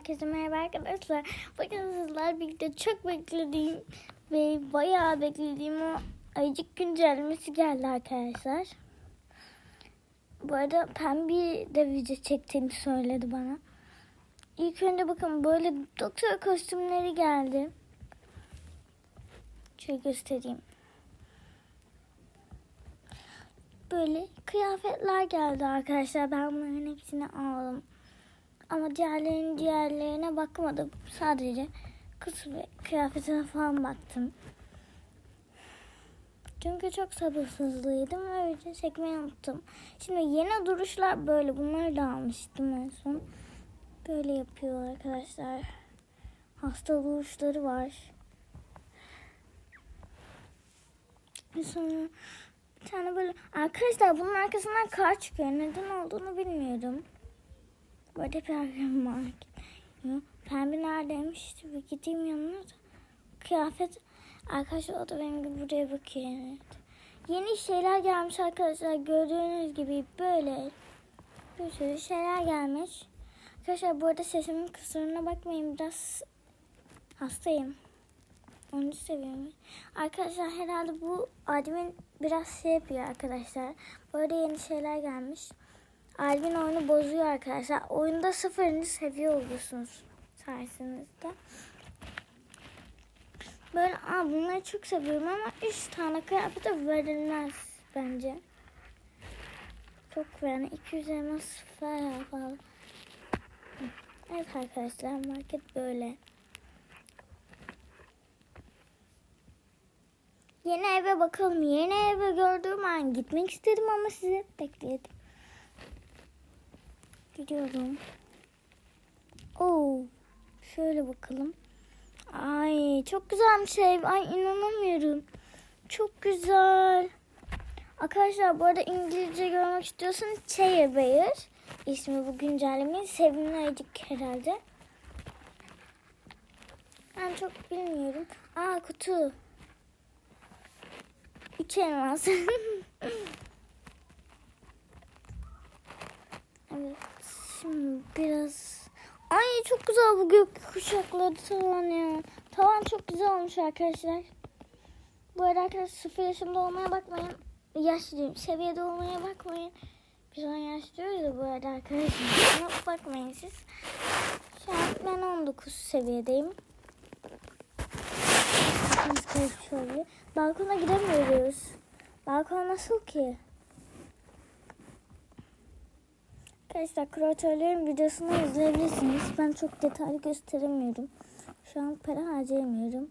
herkese merhaba arkadaşlar. Bugün sizler birlikte çok beklediğim ve bayağı beklediğim o ayıcık güncellemesi geldi arkadaşlar. Bu arada Pembe de video çektiğini söyledi bana. İlk önce bakın böyle doktor kostümleri geldi. Şöyle göstereyim. Böyle kıyafetler geldi arkadaşlar. Ben bunların hepsini aldım. Ama diğerlerinin diğerlerine bakmadım. Sadece kız kıyafetine falan baktım. Çünkü çok sabırsızlıydım ve öyle çekmeyi unuttum. Şimdi yeni duruşlar böyle. Bunları da almıştım en son. Böyle yapıyor arkadaşlar. Hasta duruşları var. Bir sonra bir tane böyle arkadaşlar bunun arkasından kar çıkıyor. Neden olduğunu bilmiyorum. Böyle arkam var. Pembe neredeymiş? Bir gideyim yanına da. Kıyafet arkadaşlar o da benim gibi buraya bakıyor. Yeni şeyler gelmiş arkadaşlar. Gördüğünüz gibi böyle bir sürü şeyler gelmiş. Arkadaşlar bu arada sesimin kusuruna bakmayın. Biraz hastayım. Onu seviyorum. Arkadaşlar herhalde bu admin biraz şey yapıyor arkadaşlar. Böyle yeni şeyler gelmiş. Admin oyunu bozuyor arkadaşlar. Oyunda sıfırıncı seviye oluyorsunuz sayesinizde. Böyle aa, bunları çok seviyorum ama 3 tane kıyafete verilmez bence. Çok yani 200 elmas falan pahalı. Evet arkadaşlar market böyle. Yeni eve bakalım. Yeni eve gördüğüm an gitmek istedim ama sizi bekledim. Gidiyorum. Oo, şöyle bakalım. Ay çok güzelmiş ev. Ay inanamıyorum. Çok güzel. Arkadaşlar bu arada İngilizce görmek istiyorsanız Chair Bear ismi bu güncellemeyi. Sevimli herhalde. Ben çok bilmiyorum. Aa kutu. Üç elmas. evet. Şimdi biraz... Ay çok güzel bu gök kuşakları tavan ya. Tavan çok güzel olmuş arkadaşlar. Bu arada arkadaşlar sıfır yaşında olmaya bakmayın. Yaşlıyım. Seviyede olmaya bakmayın. Biz on yaş diyoruz da bu arada arkadaşlar. Bakmayın siz. Şu an ben 19 seviyedeyim. Oluyor? Balkona gidemiyoruz. Balkon nasıl ki? Arkadaşlar kreatörlerin videosunu izleyebilirsiniz. Ben çok detaylı gösteremiyorum. Şu an para harcayamıyorum.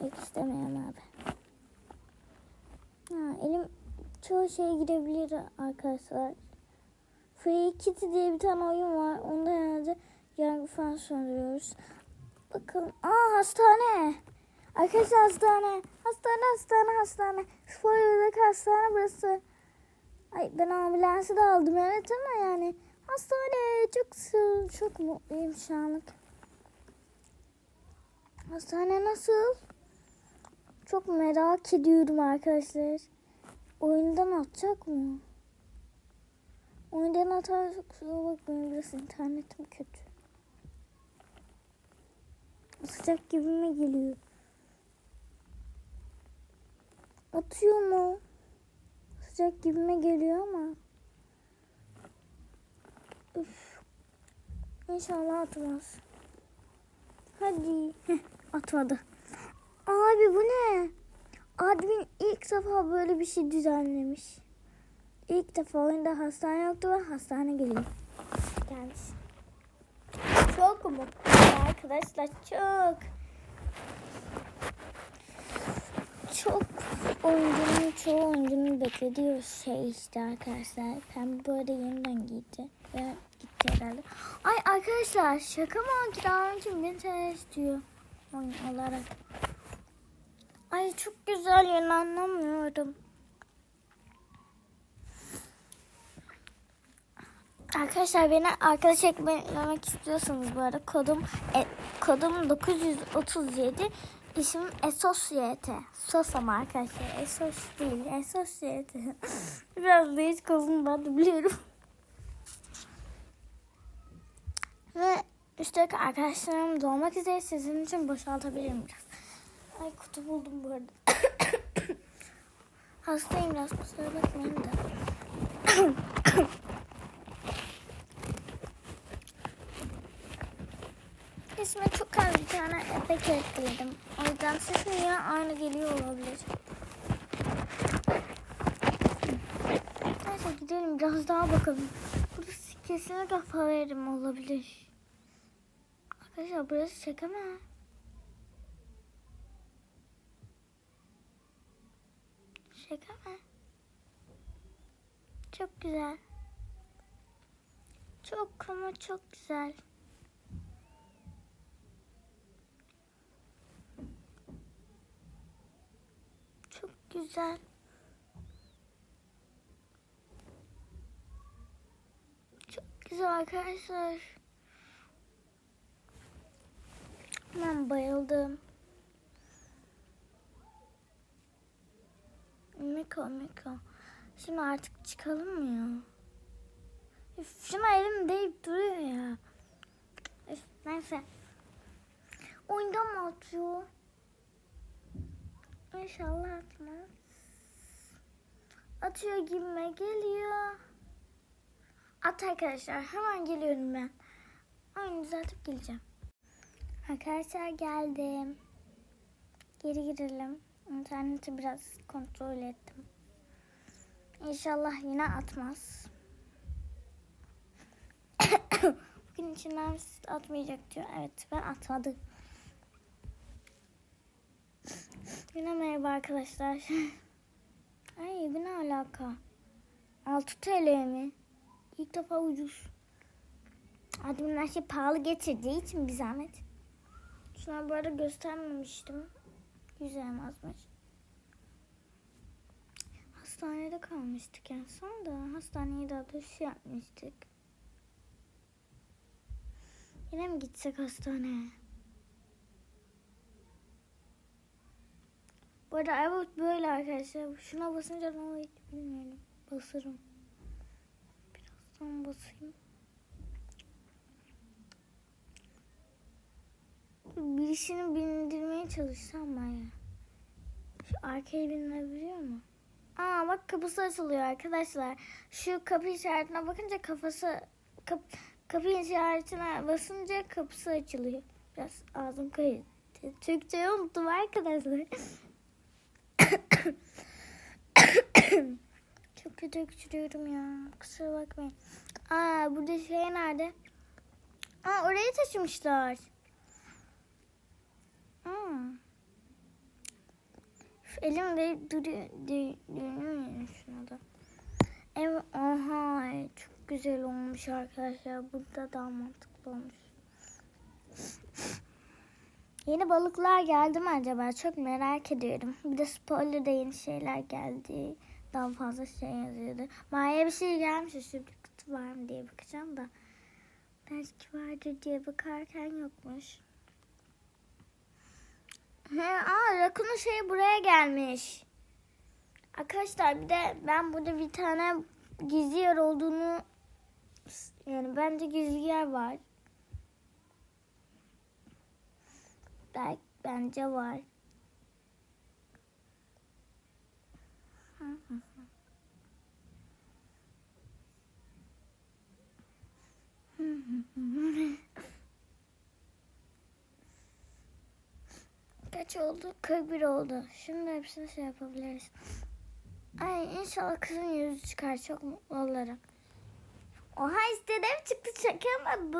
Yok istemiyorum abi. Ha, elim çoğu şeye girebilir arkadaşlar. Free Kitty diye bir tane oyun var. Onda herhalde yargı falan söndürüyoruz. Bakın. Aa hastane. Arkadaşlar hastane. Hastane hastane hastane. Spoiler'daki hastane burası. Ay ben ambulansı da aldım evet ama yani hastane çok çok mutluyum şu anlık. Hastane nasıl? Çok merak ediyorum arkadaşlar. Oyundan atacak mı? Oyundan atarsa kusura bakmayın biraz internetim kötü. Sıcak gibime geliyor. Atıyor mu? Sıcak gibime geliyor ama. Üf. İnşallah atmaz. Hadi. Heh, atmadı. Abi bu ne? Admin ilk defa böyle bir şey düzenlemiş. İlk defa oyunda hastane yoktu ve hastane geliyor. Gelmiş. Çok mutluyum arkadaşlar çok. Çok oyuncunun çoğu oyuncunun beklediği şey işte arkadaşlar. Pembe bu arada yeniden giydi. Ve gitti herhalde. Ay arkadaşlar şaka mı oldu? Daha önce bin TL istiyor. Oyun olarak. Ay çok güzel yani anlamıyorum. Arkadaşlar beni arkadaş eklemek istiyorsanız bu arada kodum e, kodum 937 İsmim Esosyete. Sos ama arkadaşlar. Esos değil. Esosyete. Biraz da hiç de biliyorum. Ve üstelik arkadaşlarım doğmak üzere sizin için boşaltabilirim biraz. Ay kutu buldum bu arada. Hastayım biraz kusura bakmayın da. İsme çok az bir efekt ekledim. O yüzden sesim yine aynı geliyor olabilir. Neyse gidelim biraz daha bakalım. Burası kesinlikle favorim olabilir. Arkadaşlar burası şaka mı? Şaka mı? Çok güzel. Çok ama çok güzel. Çok güzel. Çok güzel arkadaşlar. Ben bayıldım. Miko Miko. Şimdi artık çıkalım mı ya? Üf, şuna elim deyip duruyor ya. Üf, neyse. Oyundan mı atıyor? İnşallah atmaz. Atıyor gibime geliyor. At arkadaşlar. Hemen geliyorum ben. Oyunu düzeltip geleceğim. Arkadaşlar geldim. Geri girelim. İnterneti biraz kontrol ettim. İnşallah yine atmaz. Bugün içinden atmayacak diyor. Evet ben atmadım. Yine merhaba arkadaşlar. Ay bu ne alaka? 6 TL mi? İlk defa ucuz. Adımın her şey pahalı getirdiği için bir zahmet. Şuna bu arada göstermemiştim. Yüz elmasmış. Hastanede kalmıştık en son da. Hastaneye de ateş yapmıştık. Yine mi gitsek hastaneye? Bu arada evet böyle arkadaşlar. Şuna basınca ne oluyor bilmiyorum. Basarım. Birazdan basayım. Birisini bindirmeye çalışsam ben ya. Şu arkaya binilebiliyor mu? Aa bak kapısı açılıyor arkadaşlar. Şu kapı işaretine bakınca kafası kap, kapı işaretine basınca kapısı açılıyor. Biraz ağzım kayıt. Türkçeyi unuttum arkadaşlar. Çok kötü öksürüyorum ya. Kusura bakmayın. Aa burada şey nerede? Aa oraya taşımışlar. Hmm. Elim de duruyor. Dönüyor şuna da. Ev, aha çok güzel olmuş arkadaşlar. Burada daha mantıklı olmuş. Yeni balıklar geldi mi acaba? Çok merak ediyorum. Bir de spoiler'da yeni şeyler geldi. Daha fazla şey yazıyordu. Maya bir şey gelmiş. Sürpriz kutu var mı diye bakacağım da. Belki vardır diye bakarken yokmuş. He, aa Rakun'un şeyi buraya gelmiş. Arkadaşlar bir de ben burada bir tane gizli yer olduğunu yani bence gizli yer var. Belki bence var. Hı hı hı. Hı hı hı. Kaç oldu? 41 oldu. Şimdi hepsini şey yapabiliriz. Ay inşallah kızın yüzü çıkar. Çok mutlu olurum. Oha istediğim çıktı. Şaka mı bu?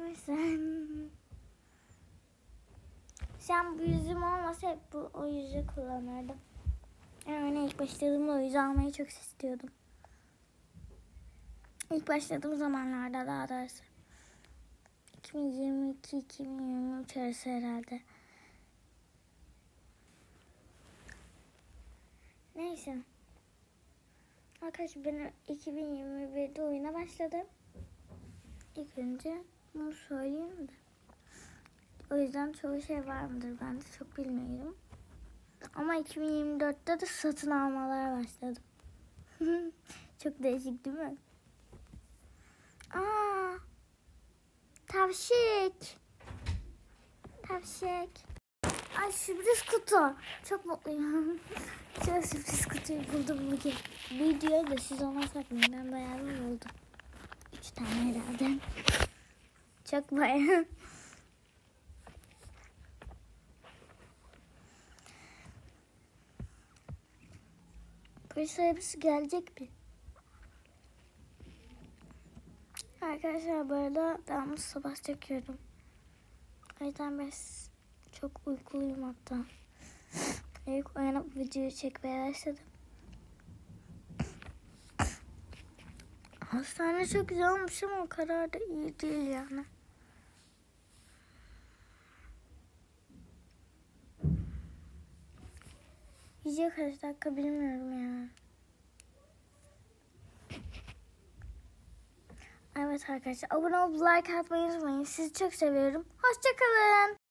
Neyse. Sen bu yüzüm olmasa hep bu o yüzü kullanırdım. Yani ilk başladığımda o yüzü almayı çok istiyordum. İlk başladığım zamanlarda daha doğrusu. 2022-2023 arası herhalde. Neyse. Arkadaşlar ben 2021'de oyuna başladım. İlk önce bunu söyleyeyim de. O yüzden çoğu şey var mıdır ben de çok bilmiyorum. Ama 2024'te de satın almalara başladım. çok değişik değil mi? Aa, tavşik. Tavşik. Ay sürpriz kutu. Çok mutluyum. Çok sürpriz kutuyu buldum bugün. Videoyu da siz ona saklayın. Ben bayağı buldum. Üç tane herhalde. Çok bayağı. Polis arabası gelecek mi? Arkadaşlar bu arada ben bu sabah çekiyorum. O yüzden çok uykuluyum hatta. İlk uyanıp videoyu çekmeye başladım. Hastane çok güzel olmuş ama o kadar da iyi değil yani. Video kaç dakika bilmiyorum ya. Evet arkadaşlar abone olup like atmayı unutmayın. Sizi çok seviyorum. Hoşçakalın.